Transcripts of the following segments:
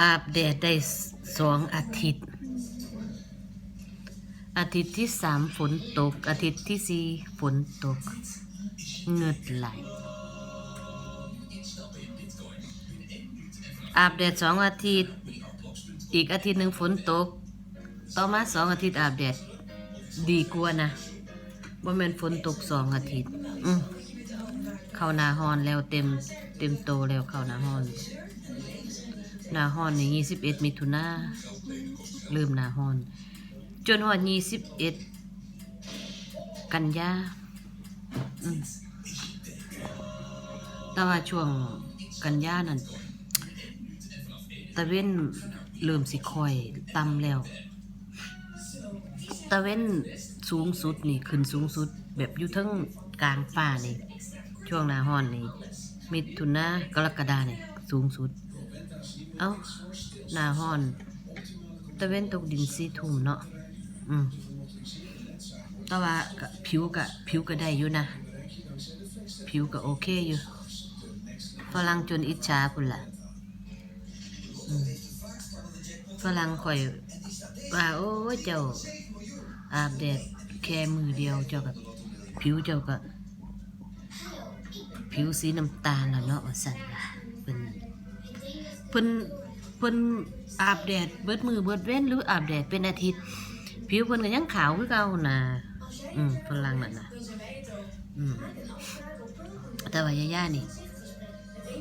อาบแดดได้สองอาทิตย์ อาทิตย์ที่สามฝนตก อาทิตย์ที่สี่ฝนตกเงือดไหล อาบแดดสองอาทิตย์ อีกอาทิตย์หนึ่งฝนตก ต่อมาสองอาทิตย์อาบแดด ดีกว่านะว่าแม่นฝนตกสองอาทิตย์ อืม เข้านาฮอนแล้วเต็มเต็มโตแล้วเข้านาฮอน นาฮอนในยี่สิบเอ็ดมิถุนาลืมนาฮอน จนฮอนยี่สิบเอ็ดกันยาแต่ว่าช่วงกันยานั่นตะเว้นเริ่มสิคอยต่ำแล้ว ตะเว้นสูงสุดนี่ขึ้นสูงสุดแบบอยู่ทั้งกลางฟ้านี่ ช่วงหน้าร้อนนี่มิถุนากรกฎาเนี่ยสูงสุด เอ้าหน้าร้อน ตะเว้นตกดินสีทุ่มเนาะอืมแต่ว่าผิวก็ผิวก็ได้อยู่นะ ผิวก็โอเคอยู่ฝรั่งจนอิจฉาพุ่นล่ะฝรั่งข่อยว่าโอ้เจ้าอาบแดดแค่มือเดียวเจ้ากับผิวเจ้าก็ ผิวสีน้ำตาลล้วเนาะว่าสั่นล่ะเพิ่นเพิ่นเพิ่นอาบแดดเบิดมือเบิดเว้นหรืออาบแดดเป็นอาทิตย์ ผิวเพิ่นก็ยังขาวคือเก่าน่ะอืมฝรั่งนั่นน่ะอืมแต่ว่ายาย่านี่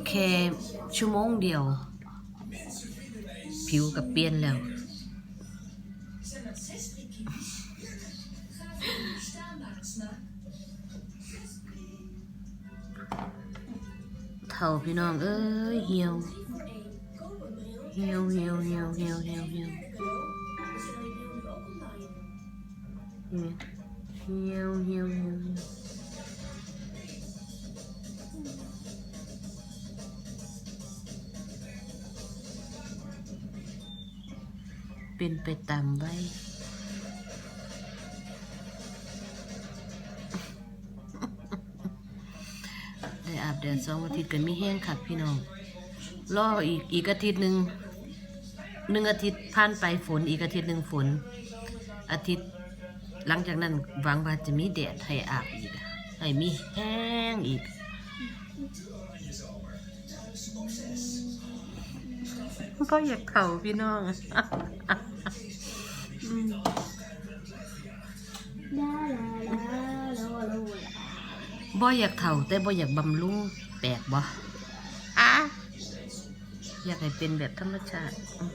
แค่ชั่วโมงเดียว ผิวก็เปลี่ยนแล้ว เท่าพี่น้องเอ้ยเหี่ยวเหี่ยวเหี่ยวเหี่ยวเหี่ยวเหี่ยวเหี่ยวเหี่ยวเหี่ยวเหี่ยวเป็นไปตามไว้ อาบแดดสองอาทิตย์กันมีแห้งคักพี่น้องรออีกอีกอาทิตย์หนึ่งหนึ่งอาทิตย์ผ่านไปฝนอีกอาทิตย์หนึ่งฝน อาทิตย์หลังจากนั้นหวังว่าจะมีแดดให้อาบอีกให้มีแห้งอีกก็อยากเข่าพี่น้อง บ่อยากเถ่าแต่บ่อยากบำรุงแปลกบ่อะอยากให้เป็นแบบธรรมชาติอืม